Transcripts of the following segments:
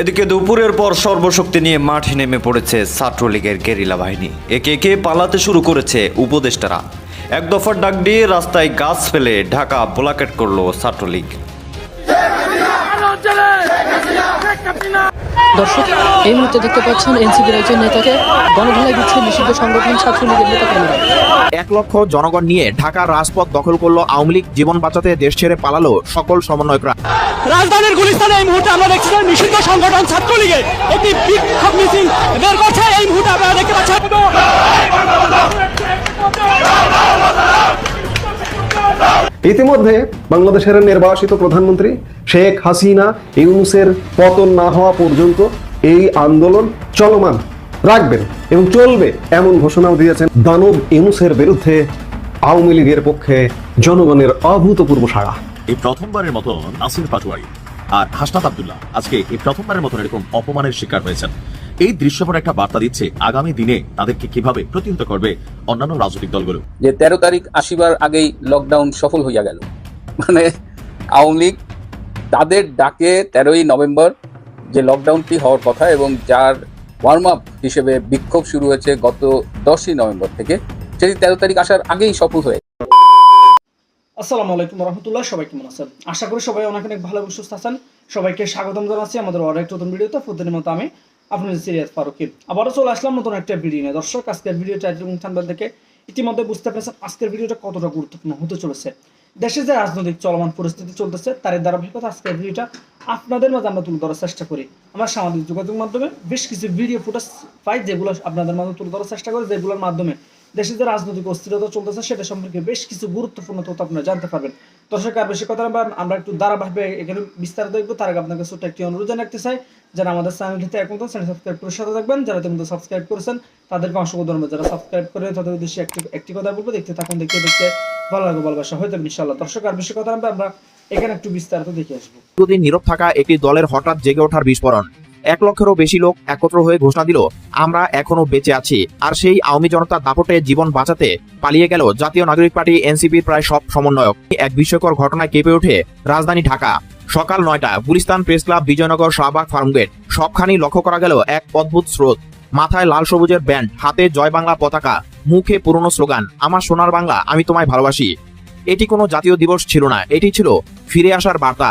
এদিকে দুপুরের পর সর্বশক্তি নিয়ে মাঠে নেমে পড়েছে ছাত্রলীগের গেরিলা বাহিনী। একে একে পালাতে শুরু করেছে উপদেষ্টারা। এক দফার ডাক দিয়ে রাস্তায় গাছ ফেলে ঢাকা ব্লকেট করল ছাত্রলীগ। দর্শক এই মুহূর্তে দেখতে পাচ্ছেন এনসিপির একজন নেতাকে গণধোলাই দিচ্ছে নিষিদ্ধ সংগঠন ছাত্রলীগের নেতাকর্মীরা এক লক্ষ জনগণ নিয়ে ঢাকার রাজপথ দখল করল আওয়ামী লীগ জীবন বাঁচাতে দেশ ছেড়ে পালালো সকল সমন্বয়করা। রাজধানীর গুলিস্তানে এই মুহূর্তে আমরা দেখছি নিষিদ্ধ সংগঠন ছাত্রলীগের একটি বিক্ষোভ মিছিল বের করছে। এই মুহূর্তে আপনারা দেখতে পাচ্ছেন ইতিমধ্যে বাংলাদেশের নির্বাসিত প্রধানমন্ত্রী শেখ হাসিনা ইউনুসের পতন না হওয়া পর্যন্ত এই আন্দোলন চলমান রাখবেন এবং চলবে এমন ঘোষণাও দিয়েছেন দানব ইউনুসের বিরুদ্ধে আওয়ামী লীগের পক্ষে জনগণের অভূতপূর্ব সাড়া। এই প্রথমবারের মতো নাসির পাটোয়ারি আর হাসনাত আব্দুল্লাহ আজকে এই প্রথমবারের মতো এরকম অপমানের শিকার হয়েছেন। এই দৃশ্যপট একটা বার্তা দিচ্ছে আগামী দিনে তাদেরকে কীভাবে প্রতিহত করবে অন্যান্য রাজনৈতিক দলগুলো। যে তেরো তারিখ আসিবার আগেই লকডাউন সফল হইয়া গেল। মানে আওয়ামী লীগ তাদের ডাকে তেরোই নভেম্বর যে লকডাউনটি হওয়ার কথা এবং যার ওয়ার্ম আপ হিসেবে বিক্ষোভ শুরু হয়েছে গত দশই নভেম্বর থেকে সেটি তেরো তারিখ আসার আগেই সফল হয়ে আসসালামু আলাইকুম রহমতুল্লাহ সবাই কেমন আছেন? আশা করি সবাই অনেক অনেক ভালো এবং সুস্থ আছেন। সবাইকে স্বাগতম জানাচ্ছি আমাদের অনেক নতুন ভিডিওতে। প্রতিদিনের মতো আমি আপনাদের সিরিয়াস ফারুকি আবারও চলে আসলাম নতুন একটা ভিডিও নিয়ে। দর্শক, আজকের ভিডিও টাইটেল এবং থাম্বনেল থেকে ইতিমধ্যে বুঝতে পেরেছেন আজকের ভিডিওটা কতটা গুরুত্বপূর্ণ হতে চলেছে। দেশে যে রাজনৈতিক চলমান পরিস্থিতি চলতেছে তার ধারাবাহিকতা আজকের ভিডিওটা আপনাদের মাঝে আমরা তুলে ধরার চেষ্টা করি। আমরা সামাজিক যোগাযোগ মাধ্যমে বেশ কিছু ভিডিও ফুটেজ পাই, যেগুলো আপনাদের মাঝে তুলে ধরার চেষ্টা করি, যেগুলোর মাধ্যমে দেশে যে রাজনৈতিক অস্থিরতা চলতেছে, সেটা সম্পর্কে বেশ কিছু গুরুত্বপূর্ণ তথ্য আপনারা জানতে পারবেন। দর্শক, আর বেশি কথা আমরা একটু ধারাবাহিকভাবে এখানে বিস্তারিত দেখব। তার আগে আপনাকে ছোট্ট একটি অনুরোধ জানাতে চাই, যারা আমাদের চ্যানেলটিতে এখন তো চ্যানেল সাবস্ক্রাইব করে সাথে থাকবেন। যারা ইতিমধ্যে সাবস্ক্রাইব করেছেন, তাদেরকে অসংখ্য ধন্যবাদ। যারা সাবস্ক্রাইব করে তাদের উদ্দেশ্যে একটি একটি কথা বলব, দেখতে থাকুন, দেখতে দেখতে ভালো লাগবে, ভালোবাসা হয়ে যাবে ইনশাল্লাহ দর্শক, আর বেশি কথা আমরা এখানে একটু বিস্তারিত দেখে আসব। নীরব থাকা একটি দলের হঠাৎ জেগে ওঠার বিস্ফোরণ। এক লক্ষেরও বেশি লোক একত্র হয়ে ঘোষণা দিল, আমরা এখনও বেঁচে আছি। আর সেই আওয়ামী জনতার দাপটে জীবন বাঁচাতে পালিয়ে গেল জাতীয় নাগরিক পার্টি এনসিপির প্রায় সব সমন্বয়ক। এক বিস্ময়কর ঘটনায় কেঁপে ওঠে রাজধানী ঢাকা। সকাল নয়টা, গুলিস্তান প্রেস ক্লাব, বিজয়নগর, শাহবাগ, ফার্মগেট সবখানি লক্ষ্য করা গেল এক অদ্ভুত স্রোত। মাথায় লাল সবুজের ব্যান্ড, হাতে জয় বাংলা পতাকা, মুখে পুরনো স্লোগান, আমার সোনার বাংলা, আমি তোমায় ভালোবাসি। এটি কোনো জাতীয় দিবস ছিল না, এটি ছিল ফিরে আসার বার্তা।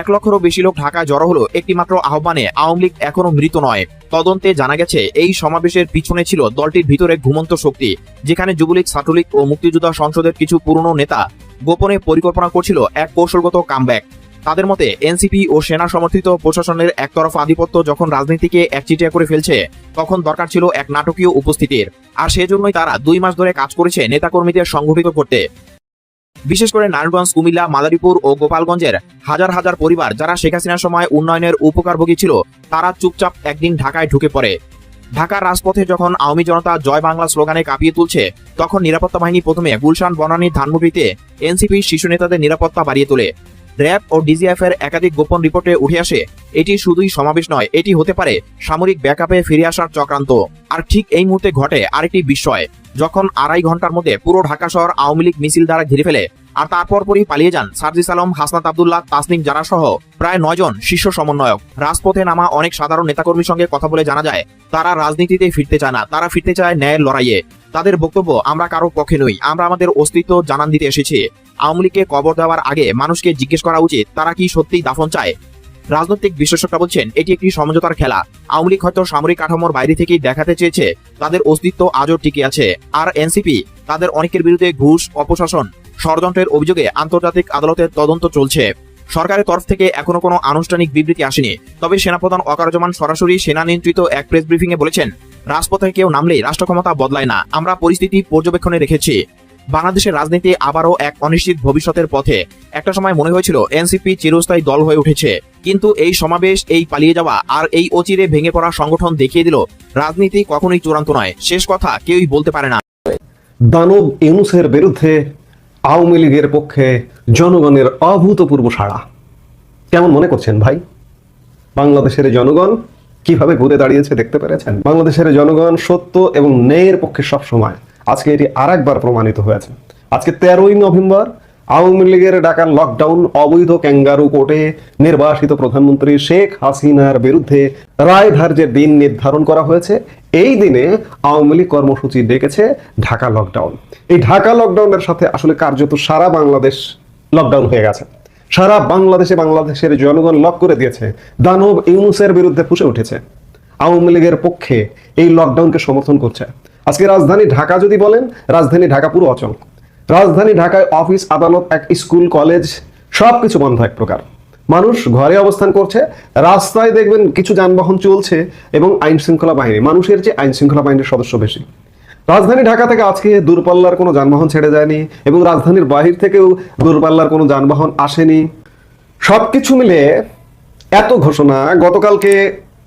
এক লক্ষেরও বেশি লোক ঢাকায় জড়ো হলো একটিমাত্র আহ্বানে। আওয়ামী লীগ এখনও মৃত নয়। তদন্তে জানা গেছে, এই সমাবেশের পিছনে ছিল দলটির ভিতরে ঘুমন্ত শক্তি, যেখানে যুবলীগ, ছাত্রলীগ ও মুক্তিযোদ্ধা সংসদের কিছু পুরনো নেতা গোপনে পরিকল্পনা করছিল এক কৌশলগত কামব্যাক। তাদের মতে, এনসিপি ও সেনা সমর্থিত প্রশাসনের একতরফা আধিপত্য যখন রাজনীতিকে একচিটিয়া করে ফেলছে, তখন দরকার ছিল এক নাটকীয় উপস্থিতির। আর সেজন্যই তারা দুই মাস ধরে কাজ করেছে নেতাকর্মীদের সংগঠিত করতে। বিশেষ করে নারায়ণগঞ্জ, কুমিল্লা, মাদারীপুর ও গোপালগঞ্জের হাজার হাজার পরিবার যারা শেখ হাসিনার সময় উন্নয়নের উপকারভোগী ছিল, তারা চুপচাপ একদিন ঢাকায় ঢুকে পড়ে। ঢাকার রাজপথে যখন আওয়ামী জনতা জয় বাংলা স্লোগানে কাঁপিয়ে তুলছে, তখন নিরাপত্তা বাহিনী প্রথমে গুলশান বনানী ধানমুভিতে এনসিপির শিশু নেতাদের নিরাপত্তা বাড়িয়ে তোলে। র্যাব ও ডিজিএফ এর একাধিক গোপন রিপোর্টে উঠে আসে, এটি শুধুই সমাবেশ নয়, এটি হতে পারে সামরিক ব্যাকআপে ফিরে আসার চক্রান্ত। আর ঠিক এই মুহূর্তে ঘটে আরেকটি বিস্ময়, যখন আড়াই ঘণ্টার মধ্যে পুরো ঢাকা শহর আওয়ামী লীগ মিছিল দ্বারা ঘিরে ফেলে, আর তারপর পরই পালিয়ে যান সার্জিস আলম, হাসনাত আব্দুল্লাহ, তাসনিম জারা সহ প্রায় নয় জন শীর্ষ সমন্বয়ক। রাজপথে নামা অনেক সাধারণ নেতাকর্মীর সঙ্গে কথা বলে জানা যায়, তারা রাজনীতিতে ফিরতে চায় না, তারা ফিরতে চায় ন্যায়ের লড়াইয়ে। তাদের বক্তব্য, আমরা কারও পক্ষে নই, আমরা আমাদের অস্তিত্ব জানান দিতে এসেছি। আওয়ামী লীগকে কবর দেওয়ার আগে মানুষকে জিজ্ঞেস করা উচিত, তারা কি সত্যিই দাফন চায়? রাজনৈতিক বিশেষজ্ঞরা বলছেন, এটি একটি সমঝোতার খেলা। আওয়ামী লীগ হয়তো সামরিক কাঠামোর বাইরে থেকেই দেখাতে চেয়েছে, তাদের অস্তিত্ব আজও টিকে আছে। আর এনসিপি, তাদের অনেকের বিরুদ্ধে ঘুষ, অপশাসন, ষড়যন্ত্রের অভিযোগে আন্তর্জাতিক আদালতের তদন্ত চলছে। সরকারের তরফ থেকে এখনও কোনো আনুষ্ঠানিক বিবৃতি আসেনি। তবে সেনাপ্রধান অকারজমান সরাসরি সেনা নিয়ন্ত্রিত এক প্রেস ব্রিফিংয়ে বলেছেন, রাজপথে কেউ নামলেই রাষ্ট্র ক্ষমতা বদলায় না। আমরা পরিস্থিতি পর্যবেক্ষণে রেখেছি। বাংলাদেশের রাজনীতি আবারও এক অনিশ্চিত ভবিষ্যতের পথে। একটা সময় মনে হয়েছিল, এনসিপি চিরস্থায়ী দল হয়ে উঠেছে। কিন্তু এই সমাবেশ এই পালিয়ে যাওয়া আর এই অচিরে ভেঙে পড়া সংগঠন দেখিয়ে দিল, রাজনীতি কখনোই চূড়ান্ত নয়। শেষ কথা কেউই বলতে পারে না। দানব ইউনুসের বিরুদ্ধে আওয়ামী লীগের পক্ষে জনগণের অভূতপূর্ব সাড়া। কেমন মনে করছেন ভাই? বাংলাদেশের জনগণ কীভাবে ঘুরে দাঁড়িয়েছে দেখতে পেরেছেন? বাংলাদেশের জনগণ সত্য এবং ন্যায়ের পক্ষে সব সময় আজকে এটি আরেকবার প্রমাণিত হয়েছে। আজকে তেরোই নভেম্বর আওয়ামী লীগের ডাকার লকডাউন অবৈধ ক্যাঙ্গারু কোর্টে নির্বাসিত প্রধানমন্ত্রী শেখ হাসিনার বিরুদ্ধে রায় ধার্যের দিন নির্ধারণ করা হয়েছে। এই দিনে আওয়ামী লীগ কর্মসূচি ডেকেছে ঢাকা লকডাউন এই ঢাকা লকডাউনের সাথে আসলে কার্যত সারা বাংলাদেশ লকডাউন হয়ে গেছে। সারা বাংলাদেশে বাংলাদেশের জনগণ লক করে দিয়েছে। দানব ইউনুসের বিরুদ্ধে ফুসে উঠেছে। আওয়ামী লীগের পক্ষে এই লকডাউনকে সমর্থন করছে। আজকে রাজধানী ঢাকা যদি বলেন, রাজধানী ঢাকা পুরো অচল। রাজধানী ঢাকায় অফিস, আদালত, এক স্কুল, কলেজ, সবকিছু বন্ধ এক প্রকার। মানুষ ঘরে অবস্থান করছে, রাস্তায় দেখবেন কিছু যানবাহন চলছে এবং আইন শৃঙ্খলা বাহিনী, মানুষের যে আইন শৃঙ্খলা বাহিনীর সদস্য বেশি। রাজধানী ঢাকা থেকে আজকে দূরপাল্লার কোনো যানবাহন ছেড়ে যায়নি এবং রাজধানীর বাহির থেকেও দূরপাল্লার কোনো যানবাহন আসেনি। সবকিছু মিলে এত ঘোষণা, গতকালকে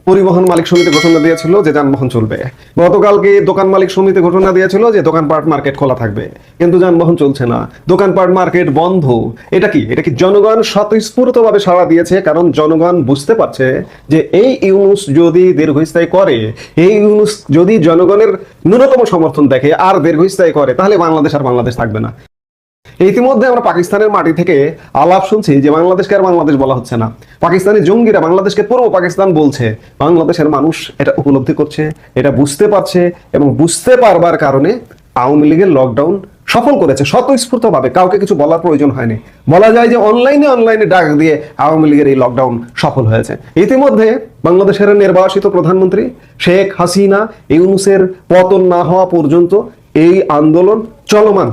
পরিবহন মালিক সমিতি ঘোষণা দিয়েছিল যে যানবাহন চলবে। গতকালকে দোকান মালিক সমিতি ঘোষণা দিয়েছিল যে দোকানপাট মার্কেট খোলা থাকবে। কিন্তু যানবাহন চলছে না। দোকানপাট মার্কেট বন্ধ। এটা কি? এটা কি জনগণ স্বতঃস্ফূর্তভাবে সাড়া দিয়েছে? কারণ জনগণ বুঝতে পারছে যে এই ইউনুস যদি দীর্ঘস্থায়ী করে, এই ইউনুস যদি জনগণের ন্যূনতম সমর্থন দেখে আর দীর্ঘস্থায়ী করে, তাহলে বাংলাদেশ আর বাংলাদেশ থাকবে না। ইতিমধ্যে আমরা পাকিস্তানের মাটি থেকে আলাপ শুনছি যে বাংলাদেশকে আর বাংলাদেশ বলা হচ্ছে না। পাকিস্তানি জঙ্গিরা বাংলাদেশকে পূর্ব পাকিস্তান বলছে, বাংলাদেশের মানুষ এটা উপলব্ধি করছে, এটা বুঝতে পারছে এবং বুঝতে পারবার কারণে আওয়ামী লীগের লকডাউন সফল করেছে স্বতঃস্ফূর্তভাবে। কাউকে কিছু বলার প্রয়োজন হয়নি। বলা যায় যে অনলাইনে অনলাইনে ডাক দিয়ে আওয়ামী লীগের এই লকডাউন সফল হয়েছে। ইতিমধ্যে বাংলাদেশের নির্বাসিত প্রধানমন্ত্রী শেখ হাসিনা, ইউনুসের পতন না হওয়া পর্যন্ত এই আন্দোলন চলমান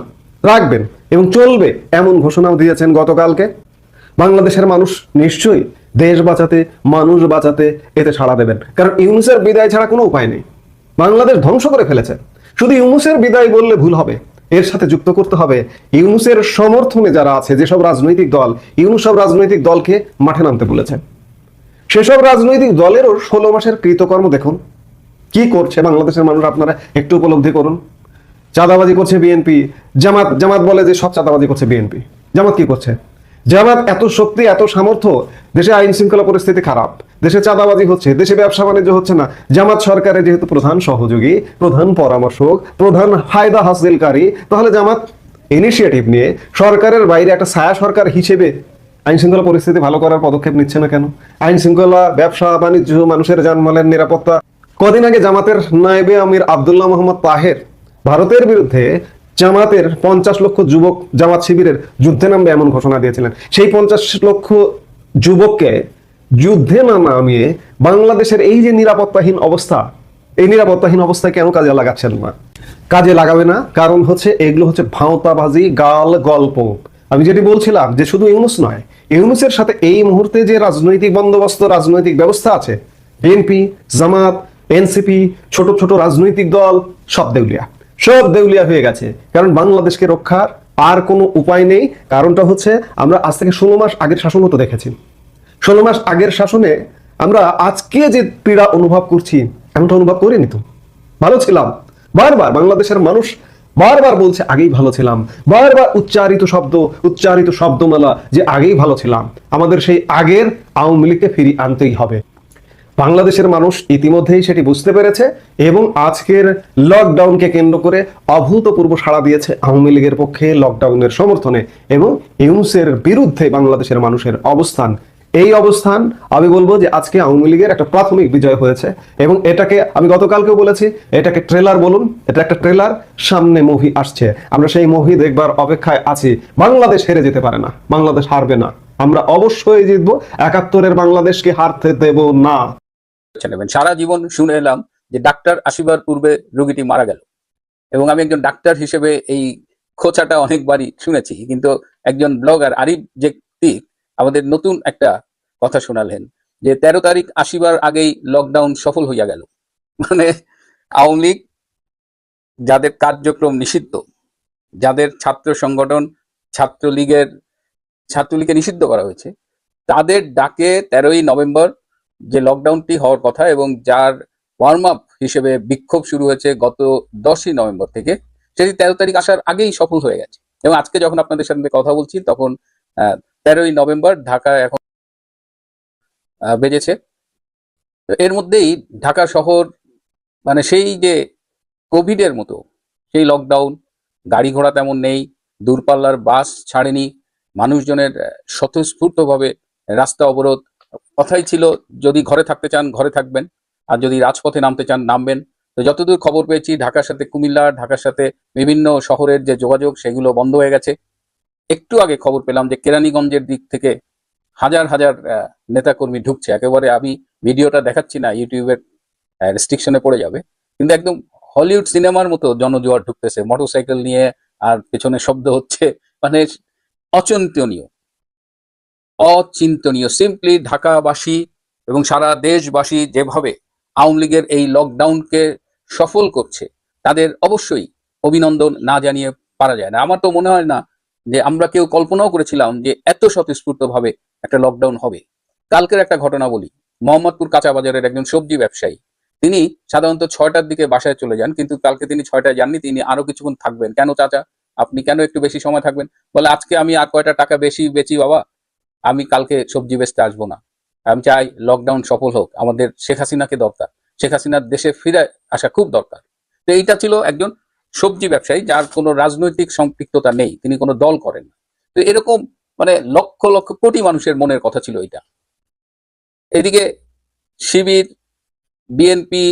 রাখবেন। এবং চলবে এমন ঘোষণাও দিয়েছেন গতকালকে। বাংলাদেশের মানুষ নিশ্চয়ই দেশ বাঁচাতে, মানুষ বাঁচাতে এতে সাড়া দেবেন। কারণ ইউনুসের বিদায় ছাড়া কোনো উপায় নেই। বাংলাদেশ ধ্বংস করে ফেলেছে। শুধু ইউনুসের বিদায় বললে ভুল হবে। এর সাথে যুক্ত করতে হবে ইউনুসের সমর্থনে যারা আছে, যেসব রাজনৈতিক দল, ইউনুস সব রাজনৈতিক দলকে মাঠে নামতে বলেছেন সেসব রাজনৈতিক দলেরও ষোলো মাসের কৃতকর্ম দেখুন। কি করছে বাংলাদেশের মানুষ আপনারা একটু উপলব্ধি করুন। চাঁদাবাজি করছে বিএনপি জামাত জামাত বলে যে সব চাঁদাবাজি করছে বিএনপি জামাত কি করছে? জামাত এত শক্তি, এত সামর্থ্য, দেশে আইন শৃঙ্খলা পরিস্থিতি খারাপ, দেশে চাঁদাবাজি হচ্ছে, দেশে ব্যবসা বাণিজ্য হচ্ছে না। জামাত সরকারের যেহেতু প্রধান সহযোগী, প্রধান পরামর্শক, প্রধান ফায়দা হাসিলকারী, তাহলে জামাত ইনিশিয়েটিভ নিয়ে সরকারের বাইরে একটা ছায়া সরকার হিসেবে আইন শৃঙ্খলা পরিস্থিতি ভালো করার পদক্ষেপ নিচ্ছে না কেন? আইন শৃঙ্খলা, ব্যবসা, বাণিজ্য, মানুষের জানমালের নিরাপত্তা। কদিন আগে জামাতের নায়েবে আমির আব্দুল্লাহ মোহাম্মদ তাহের ভারতের বিরুদ্ধে জামাতের পঞ্চাশ লক্ষ যুবক জামাত শিবিরের যুদ্ধে নামবে এমন ঘোষণা দিয়েছিলেন। সেই পঞ্চাশ লক্ষ যুবককে যুদ্ধে না নামিয়ে বাংলাদেশের এই যে নিরাপত্তাহীন অবস্থা, এই নিরাপত্তাহীন অবস্থায় কেন কাজে লাগাচ্ছেন না? কাজে লাগাবে না, কারণ হচ্ছে এগুলো হচ্ছে ভাঁওতাবাজি, গাল গল্প। আমি যেটি বলছিলাম যে শুধু ইউনুস নয়, ইউনুসের সাথে এই মুহূর্তে যে রাজনৈতিক বন্দোবস্ত, রাজনৈতিক ব্যবস্থা আছে, বিএনপি, জামাত, এনসিপি, ছোট ছোট রাজনৈতিক দল, সব দেউলিয়া। সব দেউলিয়া হয়ে গেছে। কারণ বাংলাদেশকে রক্ষার আর কোনো উপায় নেই। কারণটা হচ্ছে আমরা আজ থেকে ষোলো মাস আগের শাসন তো দেখেছি। ষোলো মাস আগের শাসনে আমরা আজকে যে পীড়া অনুভব করছি, এমনটা অনুভব করিনি তো? ভালো ছিলাম। বারবার বাংলাদেশের মানুষ বারবার বলছে, আগেই ভালো ছিলাম। বারবার উচ্চারিত শব্দ, উচ্চারিত শব্দমালা যে আগেই ভালো ছিলাম। আমাদের সেই আগের আওয়ামী লীগকে ফিরিয়ে আনতেই হবে। বাংলাদেশের মানুষ ইতিমধ্যেই সেটি বুঝতে পেরেছে এবং আজকের লকডাউনকে কেন্দ্র করে অভূতপূর্ব সাড়া দিয়েছে আওয়ামী লীগের পক্ষে লকডাউনের সমর্থনে এবং ইউনুসের বিরুদ্ধে বাংলাদেশের মানুষের অবস্থান। এই অবস্থান আমি বলব যে আজকে আওয়ামী লীগের একটা প্রাথমিক বিজয় হয়েছে এবং এটাকে আমি গতকালকেও বলেছি, এটাকে ট্রেলার বলুন, এটা একটা ট্রেলার সামনে মুভি আসছে। আমরা সেই মুভি দেখবার অপেক্ষায় আছি। বাংলাদেশ হেরে যেতে পারে না, বাংলাদেশ হারবে না। আমরা অবশ্যই জিতবো, একাত্তরের বাংলাদেশকে হারতে দেব না। নেবেন। সারা জীবন শুনে এলাম যে ডাক্তার আসিবার পূর্বে রোগীটি মারা গেল। এবং আমি একজন ডাক্তার হিসেবে এই খোঁচাটা অনেকবারই শুনেছি। কিন্তু একজন ব্লগার আরিফ জেক্তিক আমাদের নতুন একটা কথা শোনালেন যে তেরো তারিখ আসিবার আগেই লকডাউন সফল হইয়া গেল। মানে আওয়ামী লীগ যাদের কার্যক্রম নিষিদ্ধ, যাদের ছাত্র সংগঠন ছাত্রলীগের, ছাত্রলীগকে নিষিদ্ধ করা হয়েছে, তাদের ডাকে তেরোই নভেম্বর যে লকডাউনটি হওয়ার কথা এবং যার ওয়ার্ম আপ হিসেবে বিক্ষোভ শুরু হয়েছে গত দশই নভেম্বর থেকে, সেটি তেরো তারিখ আসার আগেই সফল হয়ে গেছে। এবং আজকে যখন আপনাদের সাথে কথা বলছি, তখন তেরোই নভেম্বর ঢাকা এখন বেজেছে। এর মধ্যেই ঢাকা শহর মানে সেই যে কোভিডের মতো, সেই লকডাউন গাড়ি ঘোড়া তেমন নেই, দূরপাল্লার বাস ছাড়েনি, মানুষজনের স্বতঃস্ফূর্তভাবে রাস্তা অবরোধ কথাই ছিল, যদি ঘরে থাকতে চান, ঘরে থাকবেন। আর যদি রাজপথে নামতে চান, নামবেন। তো যতদূর খবর পেয়েছি, ঢাকার সাথে কুমিল্লা, ঢাকার সাথে বিভিন্ন শহরের যে যোগাযোগ, সেগুলো বন্ধ হয়ে গেছে। একটু আগে খবর পেলাম যে কেরানীগঞ্জের দিক থেকে হাজার হাজার নেতাকর্মী ঢুকছে। একেবারে আমি ভিডিওটা দেখাচ্ছি না, ইউটিউবের রেস্ট্রিকশনে পড়ে যাবে। কিন্তু একদম হলিউড সিনেমার মতো জনজোয়ার ঢুকতেছে। মোটরসাইকেল নিয়ে আর পেছনে শব্দ হচ্ছে। মানে অচিন্তনীয়। অচিন্তনীয়। সিম্পলি ঢাকাবাসী এবং সারা দেশবাসী যেভাবে আওয়ামী লীগের এই লকডাউনকে সফল করছে, তাদের অবশ্যই অভিনন্দন না জানিয়ে পারা যায় না। আমার তো মনে হয় না যে আমরা কেউ কল্পনাও করেছিলাম যে এত স্বতঃস্ফূর্ত ভাবে একটা লকডাউন হবে। কালকের একটা ঘটনা বলি। মোহাম্মদপুর কাঁচা বাজারের একজন সবজি ব্যবসায়ী, তিনি সাধারণত ছয়টার দিকে বাসায় চলে যান, কিন্তু কালকে তিনি ছয়টায় যাননি, তিনি আরও কিছুক্ষণ থাকবেন। কেন চাচা? আপনি কেন একটু বেশি সময় থাকবেন? বলে, আজকে আমি আর কয়টা টাকা বেশি বেচি বাবা? আমি কালকে সবজি বেচতে আসব না। আমি চাই লকডাউন সফল হোক। আমাদের শেখ হাসিনাকে দরকার। শেখ হাসিনার দেশে ফিরে আসা খুব দরকার। তো এইটা ছিল একজন সবজি ব্যবসায়ী, যার কোনো রাজনৈতিক সম্পৃক্ততা নেই। তিনি কোনো দল করেন না। তো এরকম মানে লক্ষ লক্ষ কোটি মানুষের মনের কথা ছিল এটা এদিকে শিবির, বিএনপি,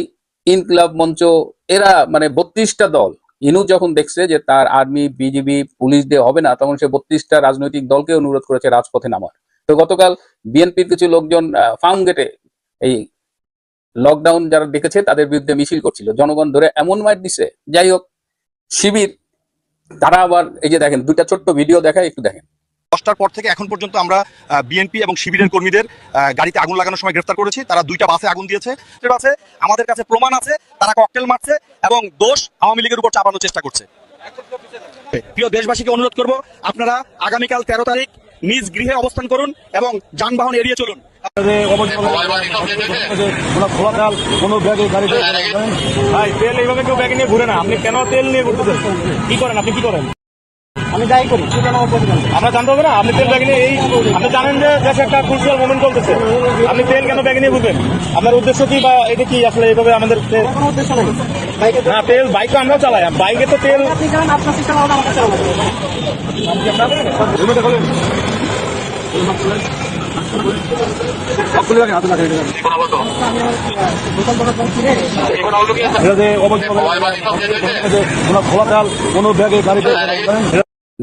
ইনকলাব মঞ্চ, এরা মানে বত্রিশটা দল ইনু যখন দেখছে যে তার আর্মি, বিজিবি, পুলিশ দিয়ে হবে না, তখন সে বত্রিশটা রাজনৈতিক দলকে অনুরোধ করেছে রাজপথে নামার। তো গতকাল বিএনপির কিছু লোকজন ফার্ম গেটে এই লকডাউন যারা দেখেছে তাদের বিরুদ্ধে মিছিল করছিল। জনগণ ধরে এমন মাইট দিছে, যাই হোক, শিবির, তারা আবার এই যে দেখেন দুটা ছোট্ট ভিডিও দেখায়, একটু দেখেন। দশটার পর থেকে এখন পর্যন্ত আমরা বিএনপি এবং শিবিরের কর্মীদের আহ, গাড়িতে আগুন লাগানোর সময় গ্রেফতার করেছি। তারা দুইটা বাসে আগুন দিয়েছে। আছে আমাদের কাছে প্রমাণ আছে তারা ককটেল মারছে এবং দোষ আওয়ামী লীগের উপর চাপানোর চেষ্টা করছে। প্রিয় দেশবাসীকে অনুরোধ করব আপনারা আগামীকাল তেরো তারিখ নিজ গৃহে অবস্থান করুন এবং যানবাহন এড়িয়ে চলুন। ভাই তেল এইভাবে কেউ ব্যাগে নিয়ে ঘুরে না। আপনি কেন তেল নিয়ে ঘুরতেছেন? কি করেন? আপনি কি করেন? আমি যাই করি। আমরা জানতে হবে না আপনি তেল ব্যাগে নিয়ে এই আপনি জানেন যে দেশে একটা ক্রুশিয়াল মোমেন্ট চলতেছে। আপনি তেল কেন ব্যাগে নিয়ে ঘুরবেন আপনার উদ্দেশ্য কি বা এটা কি আসলে এইভাবে আমাদের না তেল বাইক আমরা চালাই। বাইকে তো তেল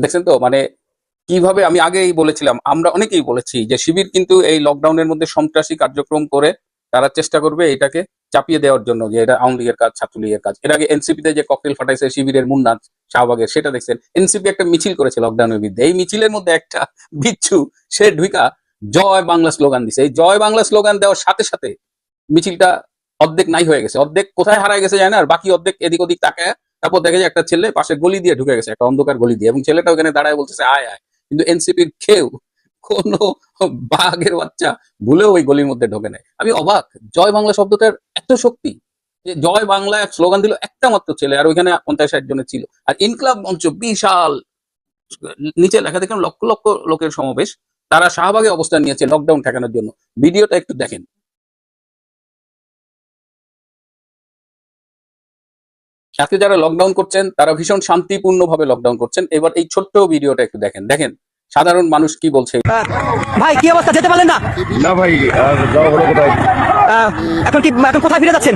দেখছেন তো? মানে কীভাবে আমি আগেই বলেছিলাম, আমরা অনেকেই বলেছি যে শিবির কিন্তু এই লকডাউনের মধ্যে সন্ত্রাসী কার্যক্রম করে তারা চেষ্টা করবে এটাকে চাপিয়ে দেওয়ার জন্য যে এটা আওয়ামী লীগের কাজ, ছাত্রলীগের কাজ। এর আগে এনসিপিতে যে ককটেল ফাটাইছে শিবিরের মুন্নাথ শাহবাগের, সেটা দেখছেন? এনসিপি একটা মিছিল করেছে লকডাউনের বিরুদ্ধে। এই মিছিলের মধ্যে একটা বিচ্ছু সে ঢুইকা জয় বাংলা স্লোগান দিছে। এই জয় বাংলা স্লোগান দেওয়ার সাথে সাথে মিছিলটা অর্ধেক নাই হয়ে গেছে। অর্ধেক কোথায় হারায় গেছে যায় না, আর বাকি অর্ধেক এদিক ওদিক তাকায় তারপর দেখে যে একটা ছেলে পাশে গলি দিয়ে ঢুকে গেছে, একটা অন্ধকার গলি দিয়ে, এবং ছেলেটা ওখানে দাঁড়ায় বলতেছে, আয় আয়। কিন্তু এনসিপির কেউ কোন বাঘের বাচ্চা ভুলেও ওই গলির মধ্যে ঢোকে নাই। আমি অবাক, জয় বাংলা শব্দটার এত শক্তি যে জয় বাংলা এক স্লোগান দিল একটা মাত্র ছেলে, আর ওইখানে পঞ্চাশ ষাট জনের ছিল। আর ইনকলাব মঞ্চ বিশাল, নিচে লেখা দেখেন লক্ষ লক্ষ লোকের সমাবেশ, তারা শাহবাগে অবস্থান নিয়েছে লকডাউন ঠেকানোর জন্য। ভিডিওটা একটু দেখেন। সাথে যারা লকডাউন করছেন তারা ভীষণ শান্তিপূর্ণ ভাবে লকডাউন করছেন। এবার এই ছোট্ট ভিডিওটা একটু দেখেন। দেখেন সাধারণ মানুষ কি বলছে? ভাই কি অবস্থা? যেতে পারলেন না? না ভাই যাওয়া হলো কোথায়? আহ, এখন কি এখন কোথায় ফিরে যাচ্ছেন?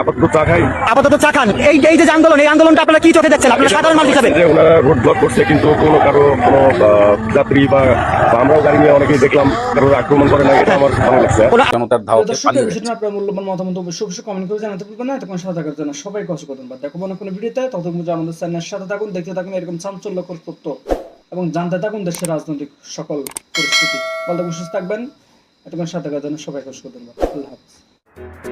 আপাতত চা খাই। আপাতত চা খান। এই এই যে আন্দোলন এই আন্দোলনটা আপনারা কি চোখে দেখছেন? আপনারা সাধারণ মানুষ হিসাবে। ওনারা রোড ব্লক করছে কিন্তু কোনো কারও কোনো যাত্রী বা আমরাও গাড়ি নিয়ে অনেকেই দেখলাম কারও আক্রমণ করে না এটা আমার ভালো লাগছে। জনতার গেছে। আপনার মূল্যবান মতামত অবশ্যই অবশ্যই কমেন্ট করে জানাতে ভুলবেন না। তখন সাথে থাকার জন্য সবাই কষ্ট করবেন বা দেখো অন্য কোনো ভিডিওতে ততক্ষণ পর্যন্ত আমাদের চ্যানেলের সাথে থাকুন দেখতে থাকুন এরকম চাঞ্চল্যকর তথ্য এবং জানতে থাকুন দেশের রাজনৈতিক সকল পরিস্থিতি। বলতে সুস্থ থাকবেন। এতক্ষণ সাথে থাকার জন্য সবাই কষ্ট করবেন আল্লাহ হাফিজ।